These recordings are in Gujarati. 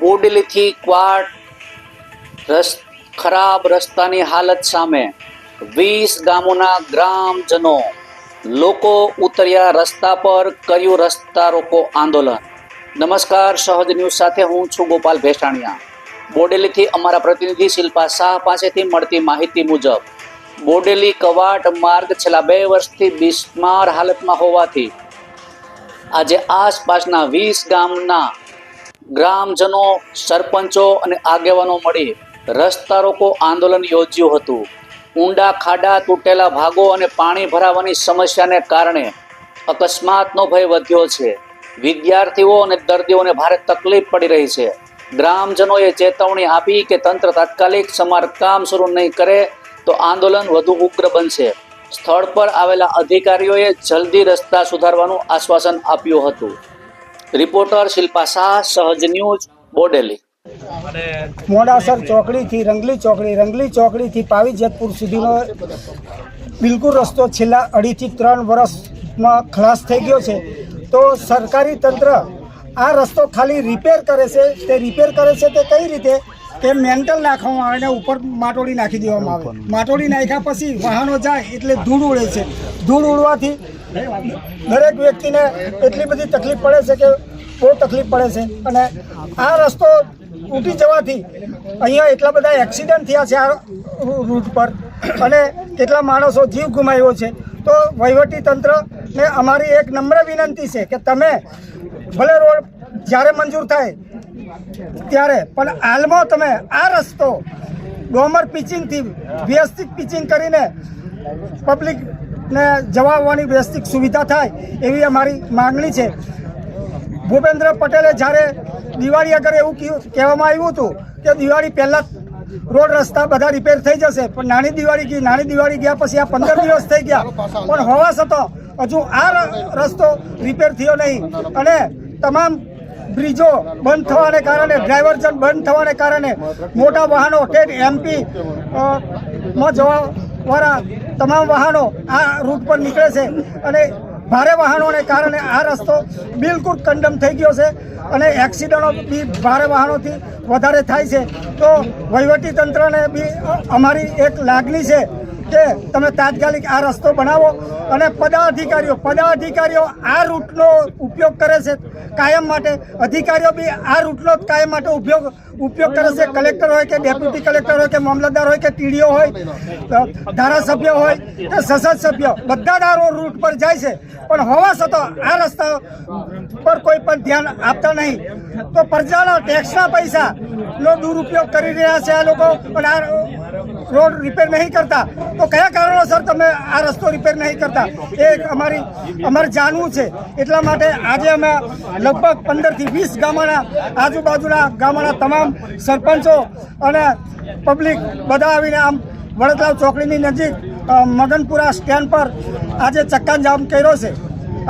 બોડેલીથી ક્વાટ રસ, ખરાબ રસ્તાની હાલત સામે વીસ ગામોના ગ્રામજનો લોકો ઉતર્યા રસ્તા પર કર્યું રસ્તા રોકો આંદોલન. નમસ્કાર, સહજ ન્યૂઝ સાથે હું છું ગોપાલ ભેસાણિયા. બોડેલીથી અમારા પ્રતિનિધિ શિલ્પા શાહ પાસેથી મળતી માહિતી મુજબ, બોડેલી કવાટ માર્ગ છેલ્લા બે વર્ષથી બિસ્માર હાલતમાં હોવાથી આજે આસપાસના વીસ ગામના ગ્રામજનો, સરપંચો અને આગેવાનો મળી રસ્તા રોકો આંદોલન યોજ્યું હતું. ઊંડા ખાડા તૂટેલા ભાગો અને પાણી ભરાવાની સમસ્યાને કારણે અકસ્માતનો ભય વધ્યો છે. વિદ્યાર્થીઓ અને દર્દીઓને ભારે તકલીફ પડી રહી છે. ગ્રામજનોએ ચેતવણી આપી કે તંત્ર તાત્કાલિક સમારકામ શરૂ નહીં કરે તો આંદોલન વધુ ઉગ્ર બનશે. સ્થળ પર આવેલા અધિકારીઓએ જલ્દી રસ્તા સુધારવાનું આશ્વાસન આપ્યું હતું. Reporter Shilpa Shah Sahaj news Bodeli. Modasar ચોકડીથી રંગલી ચોકડી રંગલી ચોકડીથી પાવી જેતપુર સુધીનો બિલકુલ રસ્તો છેલ્લા અઢીથી ત્રણ વર્ષમાં ખલાસ થઈ ગયો છે. તો સરકારી તંત્ર આ રસ્તો ખાલી રિપેર કરે છે? તે રિપેર કરે છે તે કઈ રીતે? કે મેન્ટલ નાખવામાં આવે ને ઉપર માટોડી નાખી દેવામાં આવે. માટોડી નાખ્યા પછી વાહનો જાય એટલે ધૂળ ઉડે છે. ધૂળ ઉડવાથી દરેક વ્યક્તિને એટલી બધી તકલીફ પડે છે કે બહુ તકલીફ પડે છે. અને આ રસ્તો તૂટી જવાથી અહીંયા એટલા બધા એક્સિડન્ટ થયા છે આ રૂટ પર. અને કેટલા માણસો જીવ ગુમાવ્યો છે. તો વહીવટી તંત્રને અમારી એક નમ્ર વિનંતી છે કે તમે ભલે રોડ જ્યારે મંજૂર થાય ત્યારે, પણ હાલમાં તમે આ રસ્તો ડોમર પિચિંગથી વ્યવસ્થિત પિચિંગ કરીને પબ્લિકને જવા આવવાની વ્યવસ્થિત સુવિધા થાય એવી અમારી માંગણી છે. ભૂપેન્દ્ર પટેલે જ્યારે દિવાળી આગળ એવું કહેવામાં આવ્યું હતું કે દિવાળી પહેલાં રોડ રસ્તા બધા રિપેર થઈ જશે, પણ નાની દિવાળી ગઈ, નાની દિવાળી ગયા પછી આ પંદર દિવસ થઈ ગયા. પણ હોવા છતાં હજુ આ રસ્તો રિપેર થયો નહીં. અને તમામ બ્રિજો બંધ થવાને કારણે ડ્રાઈવરજન બંધ થવાને કારણે મોટા વાહનો ટેટ એમપી માં જવા વાળા તમામ વાહનો આ રૂટ પર નીકળે છે અને ભારે વાહનોને કારણે આ રસ્તો બિલકુલ કંડમ થઈ ગયો છે અને એક્સિડન્ટો બી ભારે વાહનોથી વધારે થાય છે. તો વહીવટી તંત્રને બી અમારી એક લાગણી છે કે તમે તાત્કાલિક આ રસ્તો બનાવો અને પદાધિકારીઓ પદાધિકારીઓ આ રૂટનો ઉપયોગ કરે છે કાયમ માટે. અધિકારીઓ બી આ રૂટનો જ કાયમ માટે ઉપયોગ ઉપયોગ કરે છે. કલેક્ટર હોય કે ડેપ્યુટી કલેક્ટર હોય કે મામલતદાર હોય કે ટીડીઓ હોય ધારાસભ્ય હોય કે સંસદ સભ્ય બધા જ રૂટ પર જાય છે. પણ હોવા છતાં આ રસ્તા પર કોઈ પણ ધ્યાન આપતા નહીં. તો પ્રજાના ટેક્સના પૈસાનો દુરુપયોગ કરી રહ્યા છે આ લોકો અને આ રોડ રિપેર નહીં કરતા. તો કયા કારણોસર તમે આ રસ્તો રિપેર નહીં કરતા? એ અમારી, અમારે જાણવું છે. એટલા માટે આજે અમે લગભગ પંદરથી વીસ ગામડા, આજુબાજુના ગામડા તમામ સરપંચો અને પબ્લિક બધા આવીને આમ વડતલાવ ચોકડીની નજીક મગનપુરા સ્ટેન્ડ પર આજે ચક્કાજામ કર્યો છે.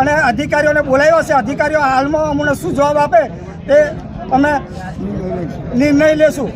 અને અધિકારીઓને બોલાવ્યો છે. અધિકારીઓ હાલમાં અમને શું જવાબ આપે તે અમે નિર્ણય લેશું.